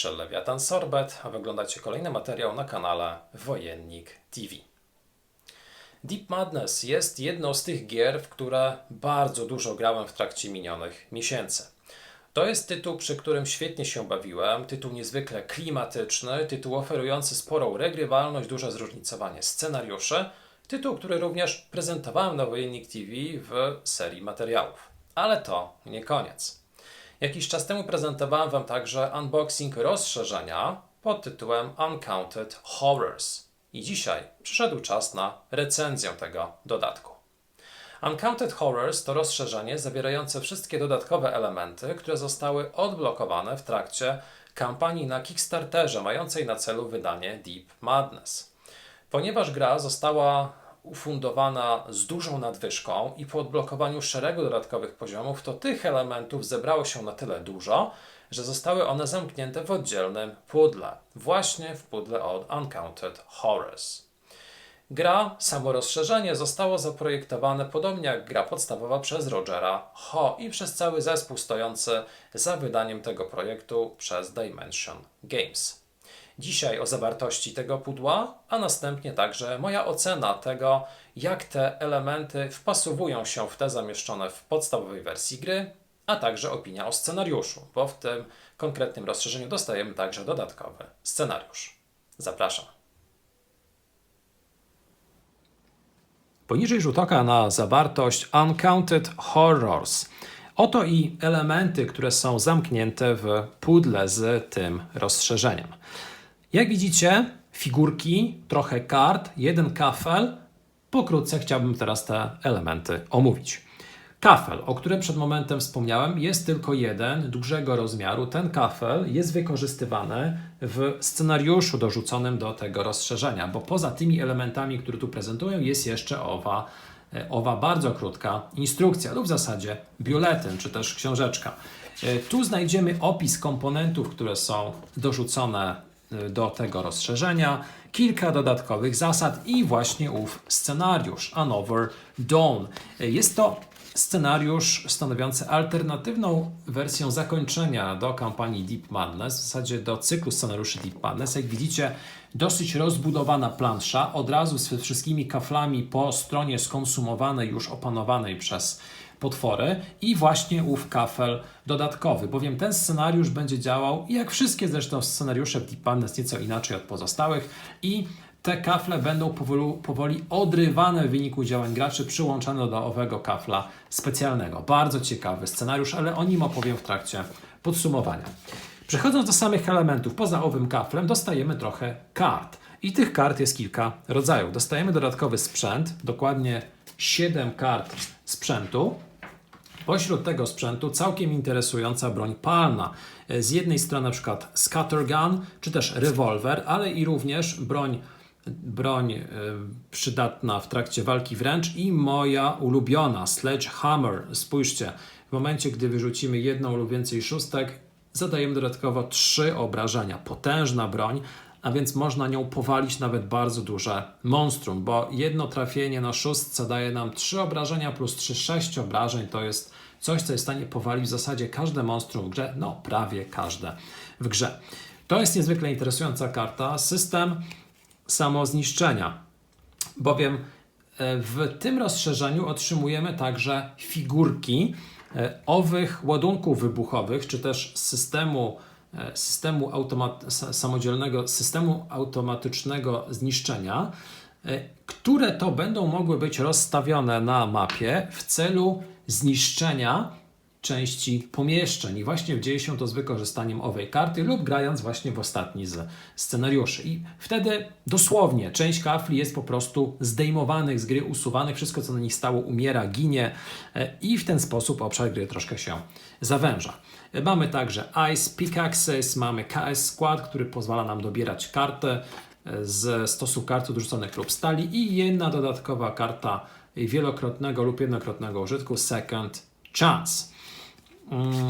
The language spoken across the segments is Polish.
Michel Lewiatan Sorbet, a wyglądacie kolejny materiał na kanale Wojennik TV. Deep Madness jest jedną z tych gier, w które bardzo dużo grałem w trakcie minionych miesięcy. To jest tytuł, przy którym świetnie się bawiłem, tytuł niezwykle klimatyczny, tytuł oferujący sporą regrywalność, duże zróżnicowanie scenariuszy, tytuł, który również prezentowałem na Wojennik TV w serii materiałów. Ale to nie koniec. Jakiś czas temu prezentowałem Wam także unboxing rozszerzenia pod tytułem Uncounted Horrors. I dzisiaj przyszedł czas na recenzję tego dodatku. Uncounted Horrors to rozszerzenie zawierające wszystkie dodatkowe elementy, które zostały odblokowane w trakcie kampanii na Kickstarterze mającej na celu wydanie Deep Madness. Ponieważ gra została ufundowana z dużą nadwyżką i po odblokowaniu szeregu dodatkowych poziomów, to tych elementów zebrało się na tyle dużo, że zostały one zamknięte w oddzielnym pudle, właśnie w pudle od Uncounted Horrors. Gra, samo rozszerzenie zostało zaprojektowane podobnie jak gra podstawowa przez Rogera Ho i przez cały zespół stojący za wydaniem tego projektu przez Dimension Games. Dzisiaj o zawartości tego pudła, a następnie także moja ocena tego, jak te elementy wpasowują się w te zamieszczone w podstawowej wersji gry, a także opinia o scenariuszu, bo w tym konkretnym rozszerzeniu dostajemy także dodatkowy scenariusz. Zapraszam. Poniżej rzut oka na zawartość Uncounted Horrors. Oto i elementy, które są zamknięte w pudle z tym rozszerzeniem. Jak widzicie, figurki, trochę kart, jeden kafel. Pokrótce chciałbym teraz te elementy omówić. Kafel, o którym przed momentem wspomniałem, jest tylko jeden, dużego rozmiaru. Ten kafel jest wykorzystywany w scenariuszu dorzuconym do tego rozszerzenia, bo poza tymi elementami, które tu prezentuję, jest jeszcze owa, e, owa bardzo krótka instrukcja, lub w zasadzie biuletyn, czy też książeczka. E, tu znajdziemy opis komponentów, które są dorzucone do tego rozszerzenia, kilka dodatkowych zasad i właśnie ów scenariusz Another Dawn. Jest to scenariusz stanowiący alternatywną wersję zakończenia do kampanii Deep Madness, w zasadzie do cyklu scenariuszy Deep Madness. Jak widzicie, dosyć rozbudowana plansza, od razu z wszystkimi kaflami po stronie skonsumowanej, już opanowanej przez potwory i właśnie ów kafel dodatkowy, bowiem ten scenariusz będzie działał, jak wszystkie zresztą scenariusze Deep Madness, nieco inaczej od pozostałych i te kafle będą powoli, powoli odrywane w wyniku działań graczy, przyłączane do owego kafla specjalnego. Bardzo ciekawy scenariusz, ale o nim opowiem w trakcie podsumowania. Przechodząc do samych elementów, poza owym kaflem dostajemy trochę kart. I tych kart jest kilka rodzajów. Dostajemy dodatkowy sprzęt, dokładnie 7 kart sprzętu. Pośród tego sprzętu całkiem interesująca broń palna. Z jednej strony na przykład scattergun, czy też rewolwer, ale i również broń, broń e, przydatna w trakcie walki wręcz i moja ulubiona sledgehammer. Spójrzcie, w momencie gdy wyrzucimy jedną lub więcej szóstek, zadajemy dodatkowo trzy obrażenia. Potężna broń, a więc można nią powalić nawet bardzo duże monstrum, bo jedno trafienie na szóstce daje nam 3 obrażenia plus 3, 6 obrażeń, to jest coś, co jest w stanie powalić w zasadzie każde monstrum w grze, no prawie każde w grze. To jest niezwykle interesująca karta, system samozniszczenia, bowiem e, w tym rozszerzeniu otrzymujemy także figurki e, owych ładunków wybuchowych, czy też systemu E, systemu automat samodzielnego, systemu automatycznego zniszczenia, które to będą mogły być rozstawione na mapie w celu zniszczenia części pomieszczeń. I właśnie dzieje się to z wykorzystaniem owej karty lub grając właśnie w ostatni z scenariuszy. I wtedy dosłownie część kafli jest po prostu zdejmowanych z gry, usuwanych, wszystko co na nich stało umiera, ginie e, i w ten sposób obszar gry troszkę się zawęża. Mamy także Ice Pickaxes, mamy KS Skład, który pozwala nam dobierać kartę e, z stosu kart odrzuconych lub stali i jedna dodatkowa karta wielokrotnego lub jednokrotnego użytku Second Chance. Mm.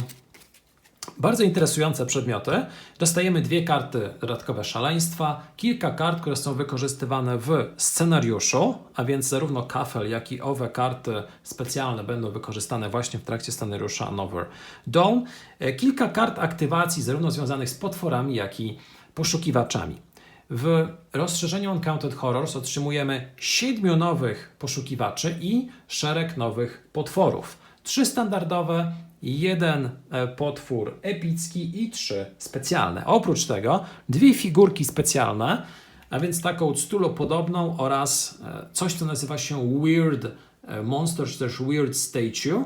Bardzo interesujące przedmioty. Dostajemy dwie karty dodatkowe szaleństwa, kilka kart, które są wykorzystywane w scenariuszu, a więc zarówno kafel, jak i owe karty specjalne będą wykorzystane właśnie w trakcie scenariusza Another Dawn. E, Kilka kart aktywacji, zarówno związanych z potworami, jak i poszukiwaczami. W rozszerzeniu Uncounted Horrors otrzymujemy siedmiu nowych poszukiwaczy i szereg nowych potworów. Trzy standardowe, jeden e, potwór epicki i trzy specjalne. Oprócz tego dwie figurki specjalne, a więc taką ctulopodobną oraz e, coś, co nazywa się Weird e, Monster, czy też Weird Statue.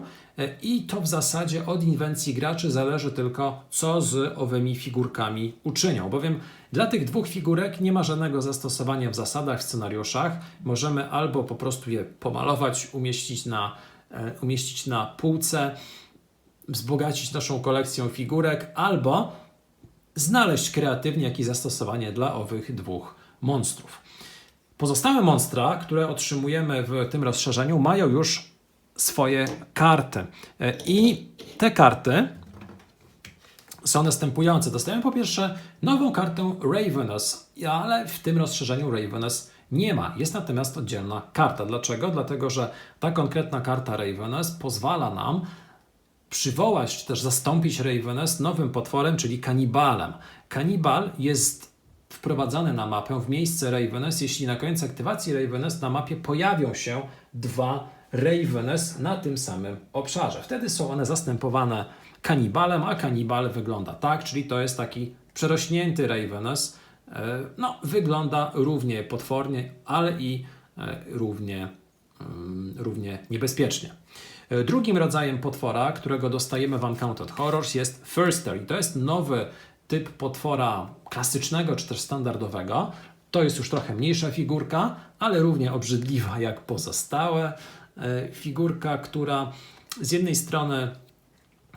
I to w zasadzie od inwencji graczy zależy tylko, co z owymi figurkami uczynią, bowiem dla tych dwóch figurek nie ma żadnego zastosowania w zasadach, w scenariuszach. Możemy albo po prostu je pomalować, umieścić na, e, umieścić na półce, wzbogacić naszą kolekcją figurek, albo znaleźć kreatywnie jakieś zastosowanie dla owych dwóch monstrów. Pozostałe monstra, które otrzymujemy w tym rozszerzeniu, mają już swoje karty. E, I te karty są następujące. Dostajemy po pierwsze nową kartę Ravenous, ale w tym rozszerzeniu Ravenous nie ma. Jest natomiast oddzielna karta. Dlaczego? Dlatego, że ta konkretna karta Ravenous pozwala nam przywołać czy też zastąpić Ravenous nowym potworem, czyli kanibalem. Kanibal jest wprowadzany na mapę w miejsce Ravenous, jeśli na koniec aktywacji Ravenous na mapie pojawią się dwa Ravenous na tym samym obszarze. Wtedy są one zastępowane kanibalem, a kanibal wygląda tak, czyli to jest taki przerośnięty Ravenous. E, No, wygląda równie potwornie, ale i e, równie, mm, równie niebezpiecznie. E, Drugim rodzajem potwora, którego dostajemy w Uncounted Horrors jest Thirster i to jest nowy typ potwora klasycznego czy też standardowego. To jest już trochę mniejsza figurka, ale równie obrzydliwa jak pozostałe. E, Figurka, która z jednej strony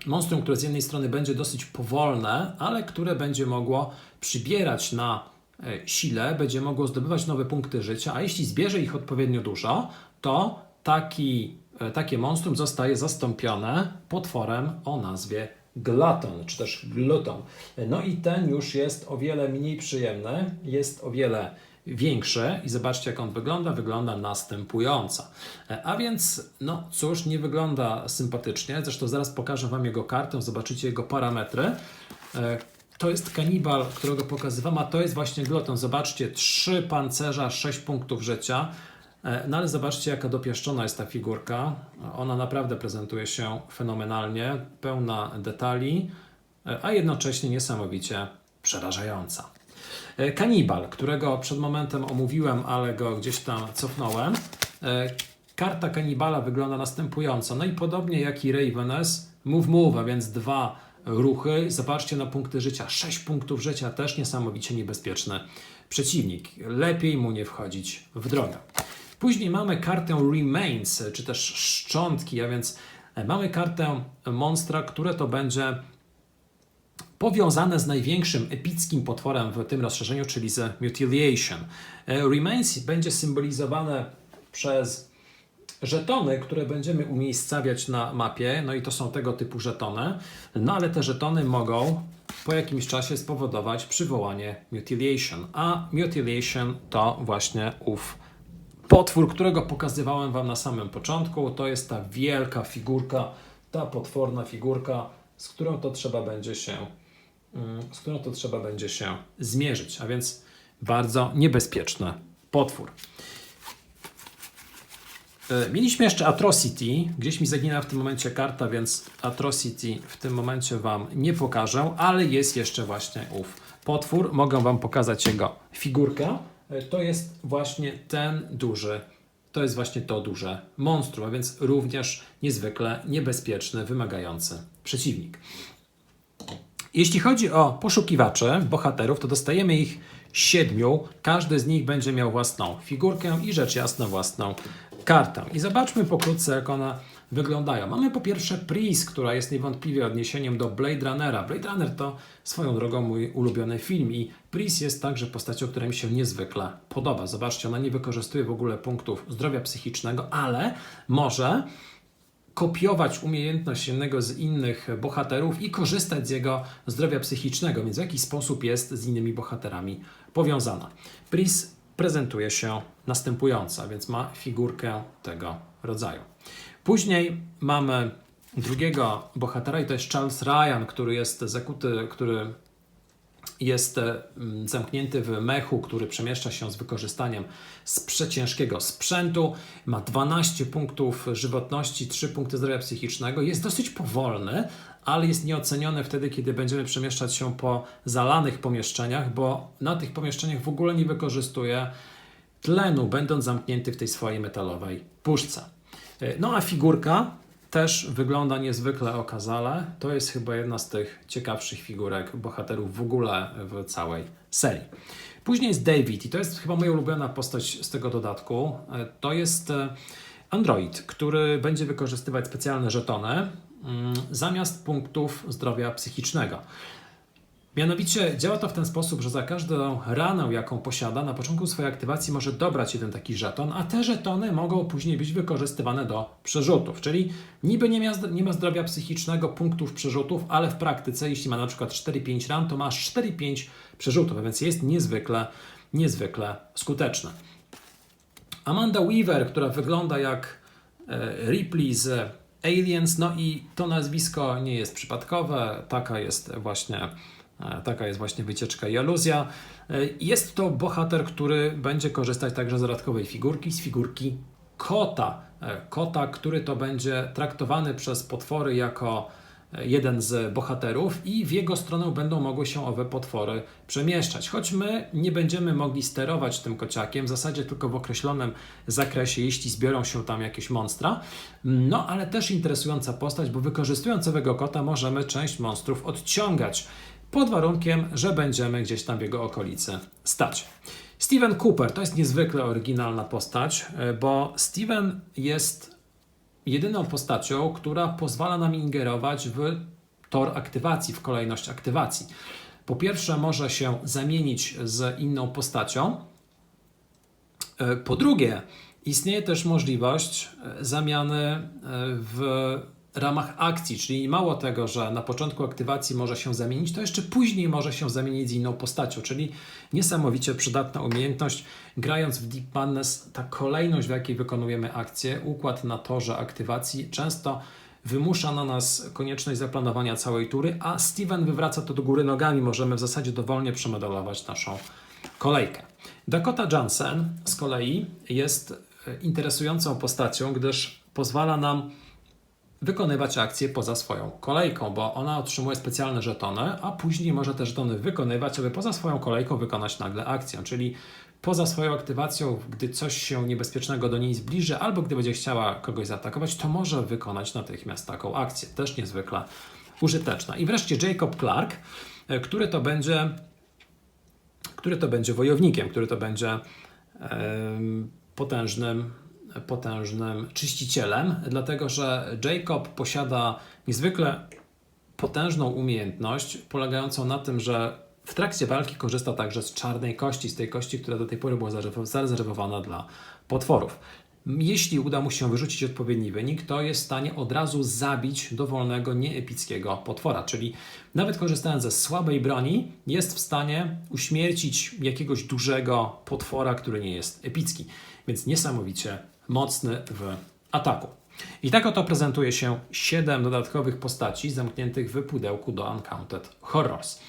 monstrum, które z jednej strony będzie dosyć powolne, ale które będzie mogło przybierać na e, sile, będzie mogło zdobywać nowe punkty życia, a jeśli zbierze ich odpowiednio dużo, to taki, e, takie monstrum zostaje zastąpione potworem o nazwie Glaton, czy też Gluton. No i ten już jest o wiele mniej przyjemny, jest o wiele większy i zobaczcie jak on wygląda, wygląda następująco. E, A więc, no cóż, nie wygląda sympatycznie, zresztą zaraz pokażę Wam jego kartę, zobaczycie jego parametry. E, To jest kanibal, którego pokazywałem, a to jest właśnie gluton. Zobaczcie, trzy pancerza, 6 punktów życia. E, No ale zobaczcie, jaka dopieszczona jest ta figurka. Ona naprawdę prezentuje się fenomenalnie, pełna detali, a jednocześnie niesamowicie przerażająca. E, Kanibal, którego przed momentem omówiłem, ale go gdzieś tam cofnąłem. E, Karta kanibala wygląda następująco. No i podobnie jak i Ravenous, move move, a więc dwa ruchy. Zobaczcie na punkty życia. 6 punktów życia, też niesamowicie niebezpieczny przeciwnik. Lepiej mu nie wchodzić w drogę. Później mamy kartę Remains, czy też szczątki, a więc e, mamy kartę monstra, które to będzie powiązane z największym epickim potworem w tym rozszerzeniu, czyli z Mutilation. E, Remains będzie symbolizowane przez żetony, które będziemy umiejscawiać na mapie, no i to są tego typu żetony, no ale te żetony mogą po jakimś czasie spowodować przywołanie Mutilation, a Mutilation to właśnie ów potwór, którego pokazywałem Wam na samym początku, to jest ta wielka figurka, ta potworna figurka, z którą to trzeba będzie się, z którą to trzeba będzie się zmierzyć, a więc bardzo niebezpieczny potwór. E, Mieliśmy jeszcze Atrocity. Gdzieś mi zagina w tym momencie karta, więc Atrocity w tym momencie Wam nie pokażę, ale jest jeszcze właśnie ów potwór. Mogę Wam pokazać jego figurkę. E, To jest właśnie ten duży, to jest właśnie to duże monstrum, a więc również niezwykle niebezpieczny, wymagający przeciwnik. Jeśli chodzi o poszukiwaczy, bohaterów, to dostajemy ich siedmiu. Każdy z nich będzie miał własną figurkę i rzecz jasna własną kartę. I zobaczmy pokrótce, jak one wyglądają. Mamy po pierwsze Pris, która jest niewątpliwie odniesieniem do Blade Runnera. Blade Runner to swoją drogą mój ulubiony film i Pris jest także postacią, która mi się niezwykle podoba. Zobaczcie, ona nie wykorzystuje w ogóle punktów zdrowia psychicznego, ale może kopiować umiejętność jednego z innych bohaterów i korzystać z jego zdrowia psychicznego, więc w jakiś sposób jest z innymi bohaterami powiązana. Pris prezentuje się następująco, więc ma figurkę tego rodzaju. Później mamy drugiego bohatera i to jest Charles Ryan, który jest zakuty, który jest e, mm, zamknięty w mechu, który przemieszcza się z wykorzystaniem przeciężkiego sprzętu. Ma 12 punktów żywotności, 3 punkty zdrowia psychicznego. Jest dosyć powolny, ale jest nieoceniony wtedy, kiedy będziemy przemieszczać się po zalanych pomieszczeniach, bo na tych pomieszczeniach w ogóle nie wykorzystuje tlenu, będąc zamknięty w tej swojej metalowej puszce. E, No a figurka też wygląda niezwykle okazale. To jest chyba jedna z tych ciekawszych figurek bohaterów w ogóle w całej serii. Później jest David i to jest chyba moja ulubiona postać z tego dodatku. E, To jest e, android, który będzie wykorzystywać specjalne żetony mm, zamiast punktów zdrowia psychicznego. Mianowicie działa to w ten sposób, że za każdą ranę, jaką posiada, na początku swojej aktywacji może dobrać jeden taki żeton, a te żetony mogą później być wykorzystywane do przerzutów. Czyli niby nie ma, nie ma zdrowia psychicznego, punktów przerzutów, ale w praktyce, jeśli ma na przykład 4-5 ran, to masz 4-5 przerzutów, a więc jest niezwykle, niezwykle skuteczne. Amanda Weaver, która wygląda jak e, Ripley z Aliens, no i to nazwisko nie jest przypadkowe, taka jest właśnie, taka jest właśnie wycieczka i aluzja. E, Jest to bohater, który będzie korzystać także z dodatkowej figurki, z figurki kota. E, Kota, który to będzie traktowany przez potwory jako e, jeden z bohaterów i w jego stronę będą mogły się owe potwory przemieszczać. Choć my nie będziemy mogli sterować tym kociakiem, w zasadzie tylko w określonym zakresie, jeśli zbiorą się tam jakieś monstra. No ale też interesująca postać, bo wykorzystując owego kota możemy część monstrów odciągać pod warunkiem, że będziemy gdzieś tam w jego okolicy stać. Steven Cooper to jest niezwykle oryginalna postać, e, bo Steven jest jedyną postacią, która pozwala nam ingerować w tor aktywacji, w kolejność aktywacji. Po pierwsze, może się zamienić z inną postacią. E, Po drugie, istnieje też możliwość e, zamiany w ramach akcji, czyli mało tego, że na początku aktywacji może się zamienić, to jeszcze później może się zamienić z inną postacią, czyli niesamowicie przydatna umiejętność. Grając w Deep Madness, ta kolejność, w jakiej wykonujemy akcję, układ na torze aktywacji często wymusza na nas konieczność zaplanowania całej tury, a Steven wywraca to do góry nogami. Możemy w zasadzie dowolnie przemodelować naszą kolejkę. Dakota Johnson z kolei jest e, interesującą postacią, gdyż pozwala nam wykonywać akcje poza swoją kolejką, bo ona otrzymuje specjalne żetony, a później może te żetony wykonywać, aby poza swoją kolejką wykonać nagle akcję, czyli poza swoją aktywacją, gdy coś się niebezpiecznego do niej zbliży, albo gdy będzie chciała kogoś zaatakować, to może wykonać natychmiast taką akcję. Też niezwykle użyteczna. I wreszcie Jacob Clark, e, który to będzie, który to będzie wojownikiem, który to będzie em, potężnym potężnym czyścicielem, dlatego że Jacob posiada niezwykle potężną umiejętność, polegającą na tym, że w trakcie walki korzysta także z czarnej kości, z tej kości, która do tej pory była zarezerw- zarezerwowana dla potworów. Jeśli uda mu się wyrzucić odpowiedni wynik, to jest w stanie od razu zabić dowolnego, nieepickiego potwora. Czyli nawet korzystając ze słabej broni, jest w stanie uśmiercić jakiegoś dużego potwora, który nie jest epicki. Więc niesamowicie mocny w ataku. I tak oto prezentuje się 7 dodatkowych postaci zamkniętych w pudełku do Uncounted Horrors.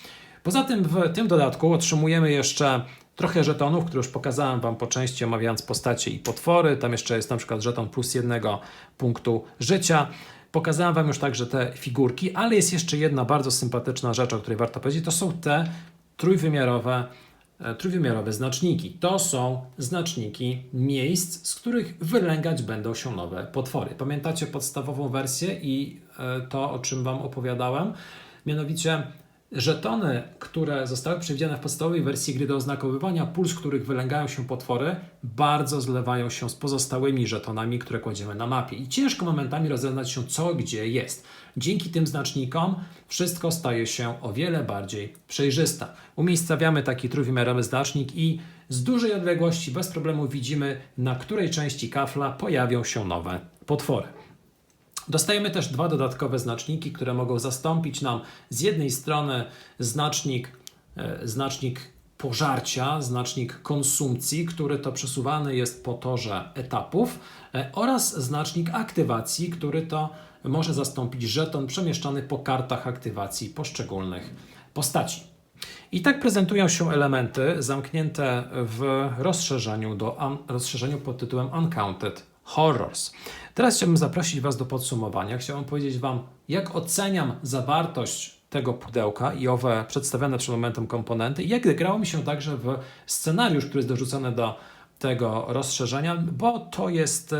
Poza tym w tym dodatku otrzymujemy jeszcze trochę żetonów, które już pokazałem Wam po części omawiając postacie i potwory. Tam jeszcze jest na przykład żeton plus jednego punktu życia. Pokazałem Wam już także te figurki, ale jest jeszcze jedna bardzo sympatyczna rzecz, o której warto powiedzieć. To są te trójwymiarowe trójwymiarowe znaczniki. To są znaczniki miejsc, z których wylęgać będą się nowe potwory. Pamiętacie podstawową wersję i e, to, o czym Wam opowiadałem? Mianowicie żetony, które zostały przewidziane w podstawowej wersji gry do oznakowywania pól, z których wylęgają się potwory, bardzo zlewają się z pozostałymi żetonami, które kładziemy na mapie. I ciężko momentami rozeznać się, co gdzie jest. Dzięki tym znacznikom wszystko staje się o wiele bardziej przejrzyste. Umiejscawiamy taki trójwymiarowy znacznik i z dużej odległości bez problemu widzimy, na której części kafla pojawią się nowe potwory. Dostajemy też dwa dodatkowe znaczniki, które mogą zastąpić nam z jednej strony znacznik, e, znacznik pożarcia, znacznik konsumpcji, który to przesuwany jest po torze etapów e, oraz znacznik aktywacji, który to może zastąpić żeton przemieszczany po kartach aktywacji poszczególnych postaci. I tak prezentują się elementy zamknięte w rozszerzeniu, do, rozszerzeniu pod tytułem Uncounted Horrors. Teraz chciałbym zaprosić Was do podsumowania. Chciałbym powiedzieć Wam, jak oceniam zawartość tego pudełka i owe przedstawione przed momentem komponenty, i jak grało mi się także w scenariusz, który jest dorzucony do tego rozszerzenia, bo to jest e,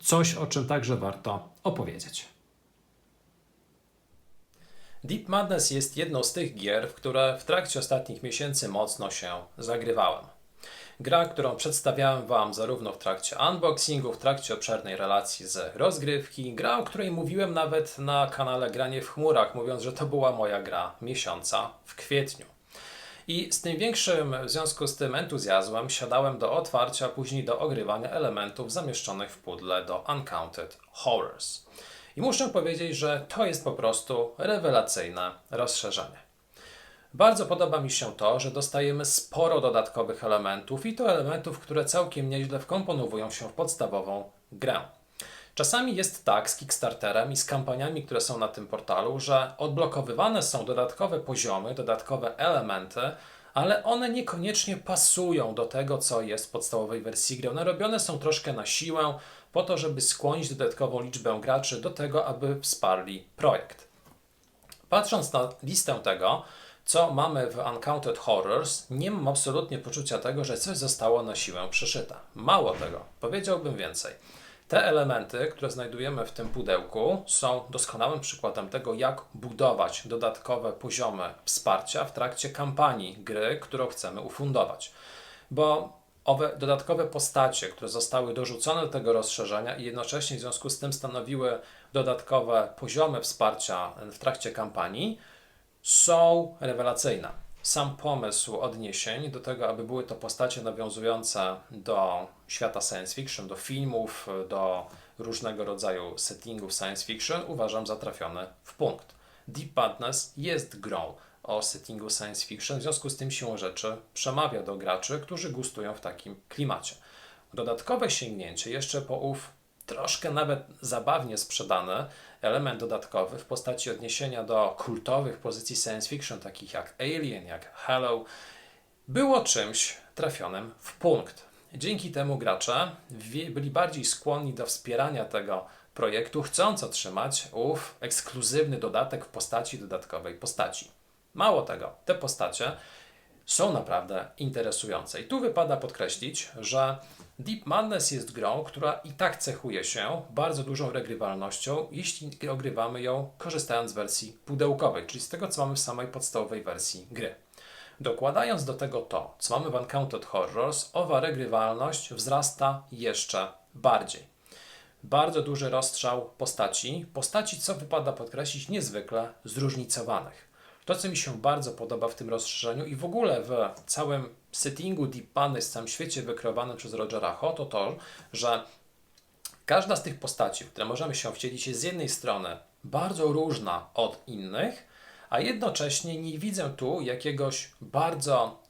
coś, o czym także warto opowiedzieć. Deep Madness jest jedną z tych gier, w które w trakcie ostatnich miesięcy mocno się zagrywałem. Gra, którą przedstawiałem Wam zarówno w trakcie unboxingu, w trakcie obszernej relacji z rozgrywki, gra, o której mówiłem nawet na kanale Granie w chmurach, mówiąc, że to była moja gra miesiąca w kwietniu. I z tym większym w związku z tym entuzjazmem siadałem do otwarcia, później do ogrywania elementów zamieszczonych w pudle do Uncounted Horrors. I muszę powiedzieć, że to jest po prostu rewelacyjne rozszerzenie. Bardzo podoba mi się to, że dostajemy sporo dodatkowych elementów i to elementów, które całkiem nieźle wkomponowują się w podstawową grę. Czasami jest tak z Kickstarterem i z kampaniami, które są na tym portalu, że odblokowywane są dodatkowe poziomy, dodatkowe elementy, ale one niekoniecznie pasują do tego, co jest w podstawowej wersji gry. One robione są troszkę na siłę, po to, żeby skłonić dodatkową liczbę graczy do tego, aby wsparli projekt. Patrząc na listę tego, co mamy w Uncounted Horrors, nie mam absolutnie poczucia tego, że coś zostało na siłę przeszyte. Mało tego, powiedziałbym więcej. Te elementy, które znajdujemy w tym pudełku, są doskonałym przykładem tego, jak budować dodatkowe poziomy wsparcia w trakcie kampanii gry, którą chcemy ufundować. Bo owe dodatkowe postacie, które zostały dorzucone do tego rozszerzenia i jednocześnie w związku z tym stanowiły dodatkowe poziomy wsparcia w trakcie kampanii, są rewelacyjne. Sam pomysł odniesień do tego, aby były to postacie nawiązujące do świata science fiction, do filmów, do różnego rodzaju settingów science fiction, uważam za trafiony w punkt. Deep Madness jest grą o settingu science fiction, w związku z tym siłą rzeczy przemawia do graczy, którzy gustują w takim klimacie. Dodatkowe sięgnięcie jeszcze po ów troszkę nawet zabawnie sprzedany element dodatkowy w postaci odniesienia do kultowych pozycji science fiction, takich jak Alien, jak Hello, było czymś trafionym w punkt. Dzięki temu gracze byli bardziej skłonni do wspierania tego projektu, chcąc otrzymać ów ekskluzywny dodatek w postaci dodatkowej postaci. Mało tego, te postacie są naprawdę interesujące. I tu wypada podkreślić, że Deep Madness jest grą, która i tak cechuje się bardzo dużą regrywalnością, jeśli ogrywamy ją korzystając z wersji pudełkowej, czyli z tego, co mamy w samej podstawowej wersji gry. Dokładając do tego to, co mamy w Uncounted Horrors, owa regrywalność wzrasta jeszcze bardziej. Bardzo duży rozstrzał postaci, postaci, co wypada podkreślić, niezwykle zróżnicowanych. To, co mi się bardzo podoba w tym rozszerzeniu i w ogóle w całym settingu Deep Madness, w całym świecie wykreowanym przez Rogera Ho, to to, że każda z tych postaci, w które możemy się wcielić, jest z jednej strony bardzo różna od innych, a jednocześnie nie widzę tu jakiegoś bardzo,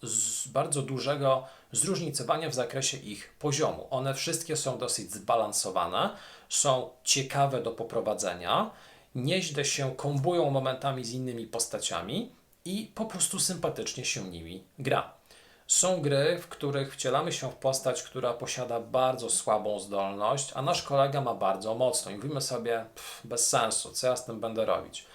bardzo dużego zróżnicowania w zakresie ich poziomu. One wszystkie są dosyć zbalansowane, są ciekawe do poprowadzenia nieźle się kombują momentami z innymi postaciami i po prostu sympatycznie się nimi gra. Są gry, w których wcielamy się w postać, która posiada bardzo słabą zdolność, a nasz kolega ma bardzo mocną i mówimy sobie, pff, bez sensu, co ja z tym będę robić.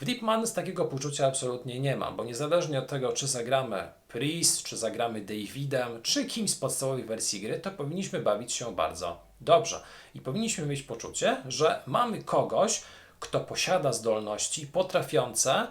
W Deep Madness takiego poczucia absolutnie nie ma, bo niezależnie od tego, czy zagramy Priest, czy zagramy Davidem, czy kimś z podstawowej wersji gry, to powinniśmy bawić się bardzo dobrze. I powinniśmy mieć poczucie, że mamy kogoś, kto posiada zdolności potrafiące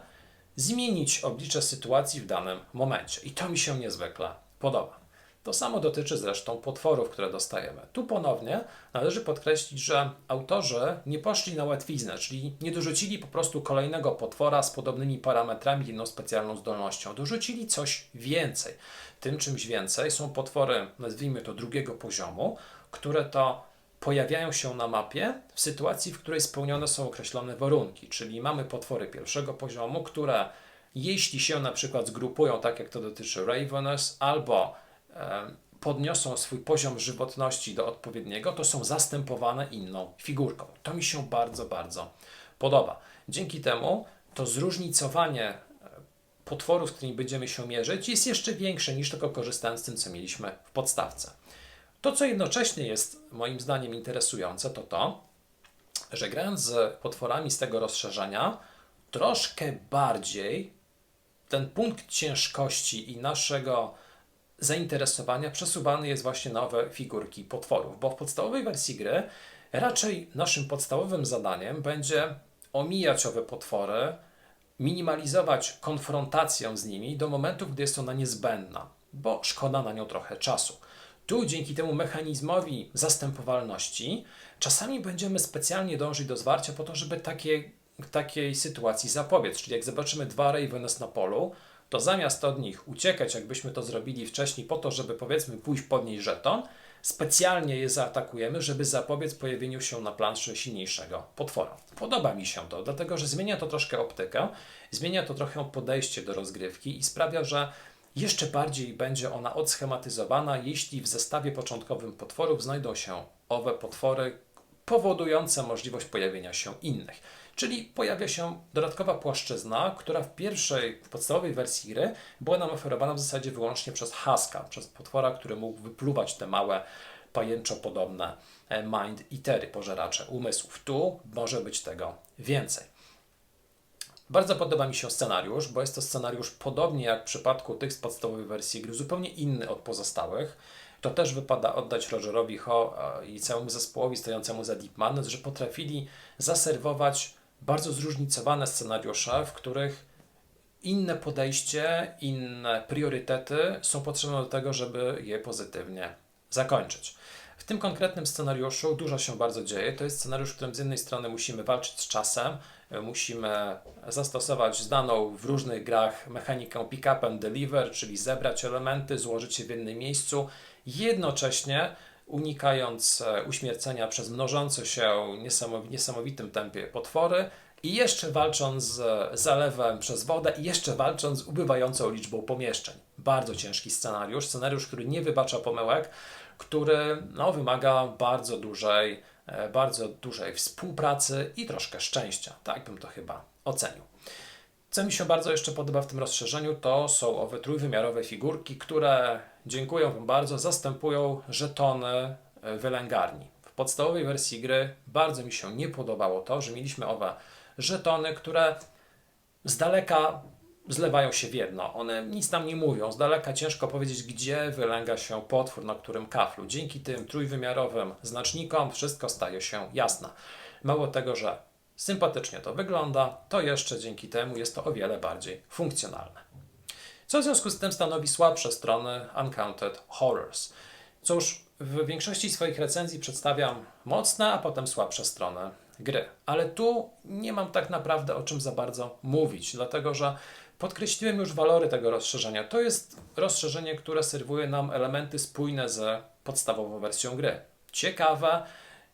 zmienić oblicze sytuacji w danym momencie. I to mi się niezwykle podoba. To samo dotyczy zresztą potworów, które dostajemy. Tu ponownie należy podkreślić, że autorzy nie poszli na łatwiznę, czyli nie dorzucili po prostu kolejnego potwora z podobnymi parametrami, jedną specjalną zdolnością. Dorzucili coś więcej. Tym czymś więcej są potwory, nazwijmy to drugiego poziomu, które to pojawiają się na mapie w sytuacji, w której spełnione są określone warunki, czyli mamy potwory pierwszego poziomu, które jeśli się na przykład zgrupują, tak jak to dotyczy Ravenous, albo e, podniosą swój poziom żywotności do odpowiedniego, to są zastępowane inną figurką. To mi się bardzo, bardzo podoba. Dzięki temu to zróżnicowanie e, potworów, z którymi będziemy się mierzyć, jest jeszcze większe niż tylko korzystając z tym, co mieliśmy w podstawce. To, co jednocześnie jest moim zdaniem interesujące, to to, że grając z potworami z tego rozszerzenia, troszkę bardziej ten punkt ciężkości i naszego zainteresowania przesuwany jest właśnie na nowe figurki potworów, bo w podstawowej wersji gry raczej naszym podstawowym zadaniem będzie omijać owe potwory, minimalizować konfrontację z nimi do momentu, gdy jest ona niezbędna, bo szkoda na nią trochę czasu. Tu dzięki temu mechanizmowi zastępowalności czasami będziemy specjalnie dążyć do zwarcia po to, żeby takie, takiej sytuacji zapobiec. Czyli jak zobaczymy dwa Ravenous na polu, to zamiast od nich uciekać, jakbyśmy to zrobili wcześniej, po to, żeby powiedzmy pójść podnieść żeton, specjalnie je zaatakujemy, żeby zapobiec pojawieniu się na planszy silniejszego potwora. Podoba mi się to, dlatego że zmienia to troszkę optykę, zmienia to trochę podejście do rozgrywki i sprawia, że jeszcze bardziej będzie ona odschematyzowana, jeśli w zestawie początkowym potworów znajdą się owe potwory powodujące możliwość pojawienia się innych. Czyli pojawia się dodatkowa płaszczyzna, która w pierwszej, w podstawowej wersji gry była nam oferowana w zasadzie wyłącznie przez Haska, przez potwora, który mógł wypluwać te małe pajęczopodobne e, mind eatery, pożeracze umysłów. Tu może być tego więcej. Bardzo podoba mi się scenariusz, bo jest to scenariusz podobnie jak w przypadku tych z podstawowej wersji gry, zupełnie inny od pozostałych. To też wypada oddać Rogerowi Ho i całemu zespołowi stojącemu za Deep Madness, że potrafili zaserwować bardzo zróżnicowane scenariusze, w których inne podejście, inne priorytety są potrzebne do tego, żeby je pozytywnie zakończyć. W tym konkretnym scenariuszu dużo się bardzo dzieje. To jest scenariusz, w którym z jednej strony musimy walczyć z czasem, musimy zastosować znaną w różnych grach mechanikę pick up and deliver, czyli zebrać elementy, złożyć je w jednym miejscu, jednocześnie unikając e, uśmiercenia przez mnożące się niesamowitym tempie potwory i jeszcze walcząc z zalewem przez wodę i jeszcze walcząc z ubywającą liczbą pomieszczeń. Bardzo ciężki scenariusz, scenariusz, który nie wybacza pomyłek, który no, wymaga bardzo dużej, bardzo dużej współpracy i troszkę szczęścia. Tak bym to chyba ocenił. Co mi się bardzo jeszcze podoba w tym rozszerzeniu, to są owe trójwymiarowe figurki, które, dziękuję Wam bardzo, zastępują żetony e, wylęgarni. W podstawowej wersji gry bardzo mi się nie podobało to, że mieliśmy owe żetony, które z daleka zlewają się w jedno. One nic nam nie mówią. Z daleka ciężko powiedzieć, gdzie wylęga się potwór, na którym kaflu. Dzięki tym trójwymiarowym znacznikom wszystko staje się jasne. Mało tego, że sympatycznie to wygląda, to jeszcze dzięki temu jest to o wiele bardziej funkcjonalne. Co w związku z tym stanowi słabsze strony Uncounted Horrors? Cóż, w większości swoich recenzji przedstawiam mocne, a potem słabsze strony gry. Ale tu nie mam tak naprawdę o czym za bardzo mówić, dlatego że podkreśliłem już walory tego rozszerzenia. To jest rozszerzenie, które serwuje nam elementy spójne z podstawową wersją gry. Ciekawe,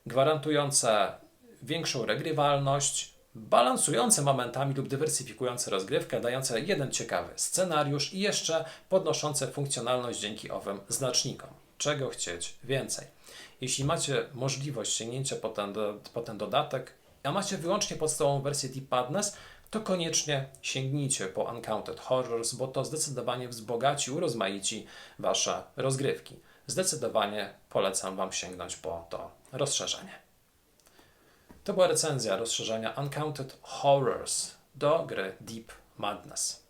gwarantujące większą regrywalność, balansujące momentami lub dywersyfikujące rozgrywkę, dające jeden ciekawy scenariusz i jeszcze podnoszące funkcjonalność dzięki owym znacznikom. Czego chcieć więcej? Jeśli macie możliwość sięgnięcia po ten, po ten dodatek, a macie wyłącznie podstawową wersję Deep Madness, to koniecznie sięgnijcie po Uncounted Horrors, bo to zdecydowanie wzbogaci, urozmaici Wasze rozgrywki. Zdecydowanie polecam Wam sięgnąć po to rozszerzenie. To była recenzja rozszerzenia Uncounted Horrors do gry Deep Madness.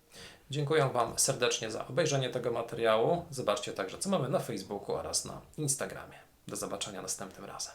Dziękuję Wam serdecznie za obejrzenie tego materiału. Zobaczcie także, co mamy na Facebooku oraz na Instagramie. Do zobaczenia następnym razem.